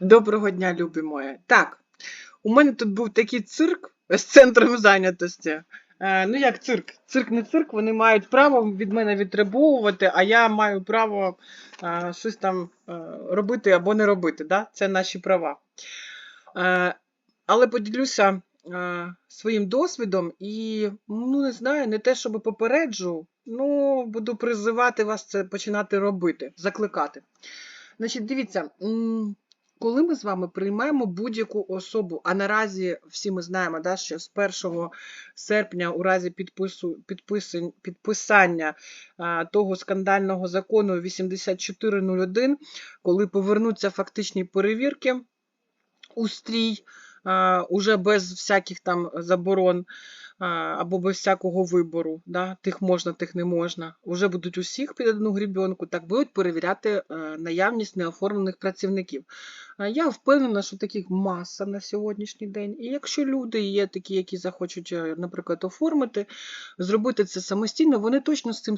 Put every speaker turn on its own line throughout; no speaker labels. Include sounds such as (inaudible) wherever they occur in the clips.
Доброго дня, любі мої. Так, у мене тут був такий цирк з центром зайнятості. Е, ну, як цирк? Цирк не цирк, вони мають право від мене відтребовувати, а я маю право е, щось там е, робити або не робити. Да? Це наші права. Е, але поділюся е, своїм досвідом і, ну, не знаю, не те, щоб попереджу, ну, буду призивати вас це починати робити, закликати. Значить, дивіться, коли ми з вами приймаємо будь-яку особу, а наразі всі ми знаємо, да, що з 1 серпня, у разі підпису, підписань- підписання а, того скандального закону 8401, коли повернуться фактичні перевірки у стрій, а, уже без всяких там заборон а, або без всякого вибору, да, тих можна, тих не можна. Уже будуть усіх під одну грібенку, так будуть перевіряти е, наявність неоформлених працівників. Я впевнена, що таких маса на сьогоднішній день. І якщо люди є такі, які захочуть, е, наприклад, оформити, зробити це самостійно, вони точно з цим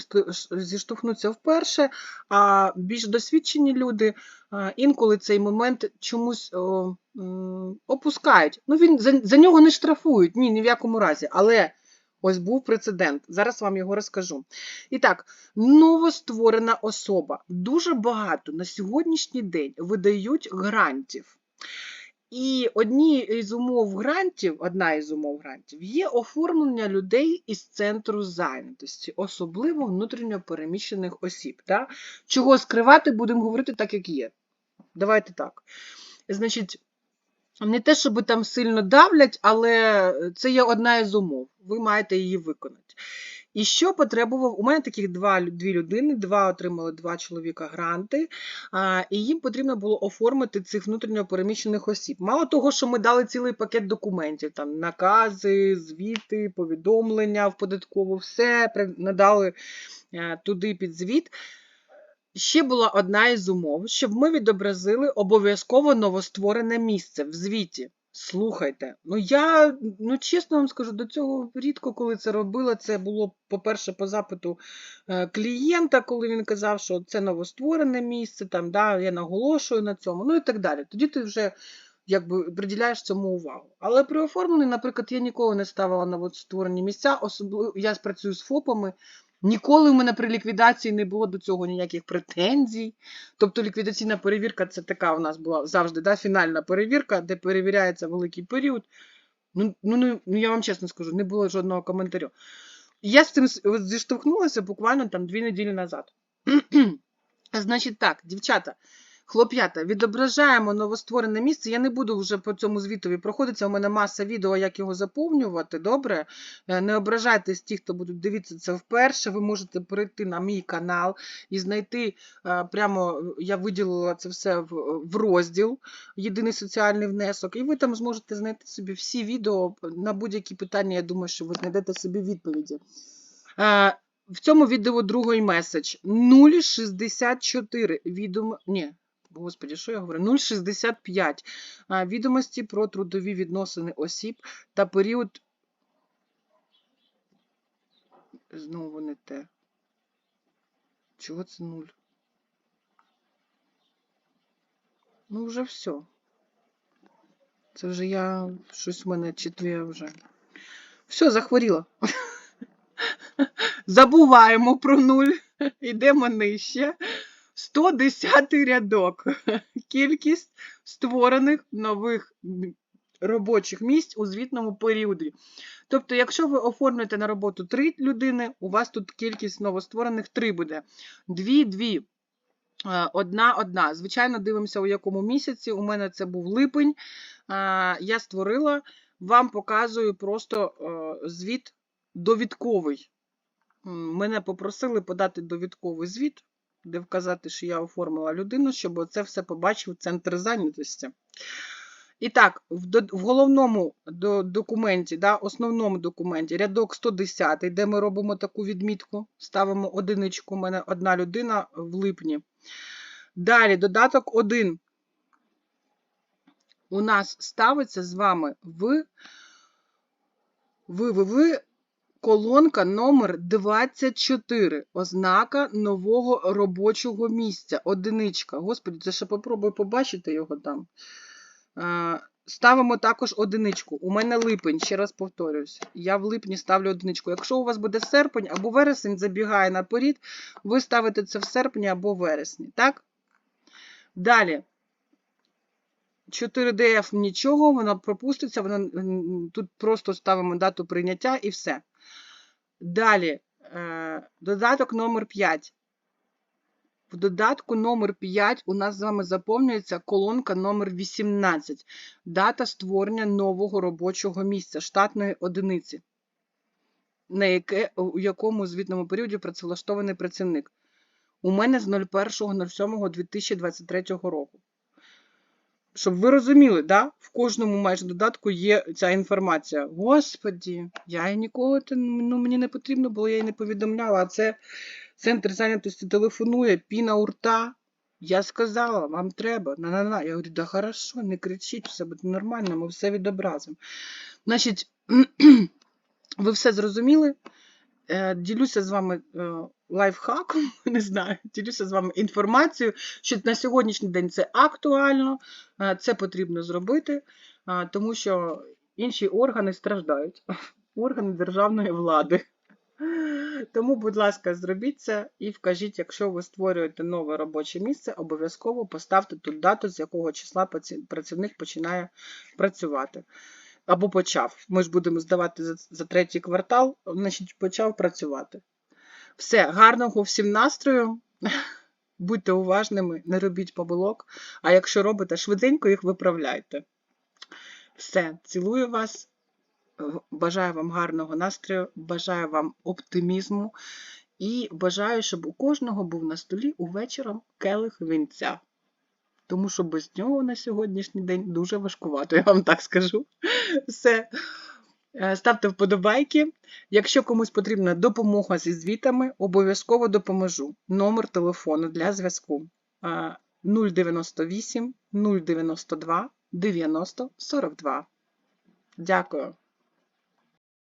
зіштовхнуться вперше. А більш досвідчені люди інколи цей момент чомусь опускають. Ну, він за, за нього не штрафують, ні, ні в якому разі. Але ось був прецедент. Зараз вам його розкажу. І так, новостворена особа. Дуже багато на сьогоднішній день видають грантів. І одні із умов грантів, одна із умов грантів є оформлення людей із центру зайнятості, особливо внутрішньо переміщених осіб. Да? Чого скривати, будемо говорити так, як є. Давайте так. Значить, не те, щоб там сильно давлять, але це є одна із умов. Ви маєте її виконати. І що потребував? У мене таких два, дві людини, два отримали два чоловіка гранти, а, і їм потрібно було оформити цих внутрішньо переміщених осіб. Мало того, що ми дали цілий пакет документів, там накази, звіти, повідомлення в податкову, все надали е, туди під звіт. Ще була одна із умов, щоб ми відобразили обов'язково новостворене місце в звіті. Слухайте, ну я ну чесно вам скажу, до цього рідко коли це робила. Це було, по-перше, по запиту е, клієнта, коли він казав, що це новостворене місце, там, да, я наголошую на цьому, ну і так далі. Тоді ти вже якби приділяєш цьому увагу. Але при оформленні, наприклад, я ніколи не ставила новостворені місця, особливо я працюю з ФОПами. Ніколи в мене при ліквідації не було до цього ніяких претензій. Тобто ліквідаційна перевірка це така у нас була завжди да, фінальна перевірка, де перевіряється великий період. Ну, ну, ну, ну я вам чесно скажу, не було жодного коментарю. Я з цим зіштовхнулася буквально там дві неділі назад. (clears throat) Значить так, дівчата, хлоп'ята, відображаємо новостворене місце. Я не буду вже по цьому звітові проходитися. У мене маса відео, як його заповнювати. Добре. Е, Не ображайтесь ті, хто будуть дивитися це вперше. Ви можете перейти на мій канал і знайти е, прямо, е, я виділила це все в, розділ Єдиний соціальний внесок, і ви там зможете знайти собі всі відео на будь-які питання. Я думаю, що ви знайдете собі відповіді. В цьому відео другий меседж 064 відомо. Ні, господі, що я говорю? 065 відомості про трудові відносини осіб та період. Знову не те. Чого це нуль? Ну, вже все. Це вже я щось в мене четвє вже. Все, захворіла. (laughs) Забуваємо про нуль. (laughs) Йдемо нижче. 110 рядок. (laughs) Кількість створених нових робочих місць у звітному періоді. Тобто, якщо ви оформлюєте на роботу 3 людини, у вас тут кількість новостворених 3 буде. 2, 2. е, Одна, одна. Звичайно, дивимося, у якому місяці. У мене це був липень. Е, Я створила, вам показую просто е, звіт довідковий. Мене попросили подати довідковий звіт, де вказати, що я оформила людину, щоб це все побачив центр зайнятості. І так, в, головному до- документі, да, основному документі, рядок 110, де ми робимо таку відмітку, ставимо одиничку, у мене одна людина в липні. Далі, додаток 1 у нас ставиться з вами в, в, в, в колонка номер 24. Ознака нового робочого місця. Одиничка. Господи, це ще попробую побачити його там. Е, Ставимо також одиничку. У мене липень, ще раз повторюсь. Я в липні ставлю одиничку. Якщо у вас буде серпень або вересень, забігає наперед, ви ставите це в серпні або вересні. Так? Далі. 4DF нічого, воно пропуститься, воно, м, тут просто ставимо дату прийняття і все. Далі, е, додаток номер 5. В додатку номер 5 у нас з вами заповнюється колонка номер 18. Дата створення нового робочого місця, штатної одиниці, на яке, у якому звітному періоді працевлаштований працівник. У мене з 01.07.2023 року. Щоб ви розуміли, да? в кожному майже додатку є ця інформація. Господі, я її ніколи ну, мені не потрібно було, я її не повідомляла. А це центр зайнятості телефонує, піна у рта. Я сказала, вам треба. На-на-на. Я говорю, да хорошо, не кричіть, все буде нормально, ми все відобразимо. Значить, (clears throat) ви все зрозуміли? Е, Ділюся з вами е, лайфхаком, (laughs) не знаю, ділюся з вами інформацією, що на сьогоднішній день це актуально, е, це потрібно зробити, е, тому що інші органи страждають, (laughs) органи державної влади. Тому, будь ласка, зробіть це і вкажіть, якщо ви створюєте нове робоче місце, обов'язково поставте тут дату, з якого числа працівник починає працювати. Або почав. Ми ж будемо здавати за, за третій квартал, значить почав працювати. Все, гарного всім настрою. (laughs) Будьте уважними, не робіть помилок. А якщо робите, швиденько їх виправляйте. Все, цілую вас. Бажаю вам гарного настрою, бажаю вам оптимізму і бажаю, щоб у кожного був на столі увечером келих вінця. Тому що без нього на сьогоднішній день дуже важкувато, я вам так скажу. Все. Е, Ставте вподобайки. Якщо комусь потрібна допомога зі звітами, обов'язково допоможу. Номер телефону для зв'язку е, 098 092 90 42. Дякую.